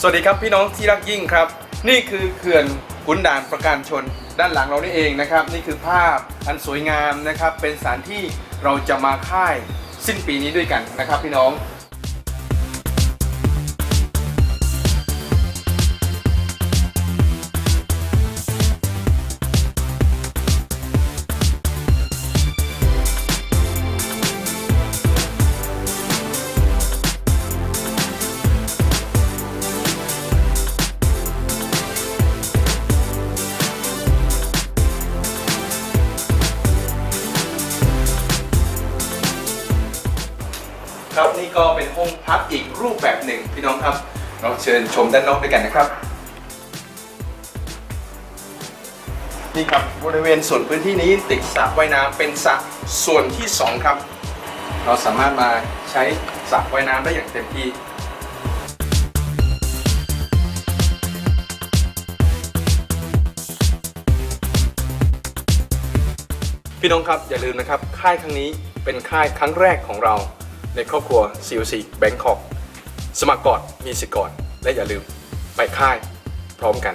สวัสดีครับพี่น้องที่รักยิ่งครับ นี่คือเขื่อนขุนด่านประการชน ด้านหลังเรานี่เองนะครับ นี่คือภาพอันสวยงามนะครับ เป็นสถานที่เราจะมาค่ายสิ้นปีนี้ด้วยกันนะครับพี่น้อง ครับ นี่ก็เป็นห้องพักอีกรูปแบบหนึ่งพี่น้องครับ เราเชิญชมด้านนอกด้วยกันนะครับ นี่ครับบริเวณส่วนพื้นที่นี้ติดสระว่ายน้ำเป็นสระส่วนที่สองครับ เราสามารถมาใช้สระว่ายน้ำได้อย่างเต็มที่พี่น้องครับอย่าลืมนะครับ ค่ายครั้งนี้เป็นค่ายครั้งแรกของเรา ในครอบครัว COC Bangkok สมัครก่อนมีสิทธิ์ก่อน และอย่าลืมไปค่ายพร้อมกัน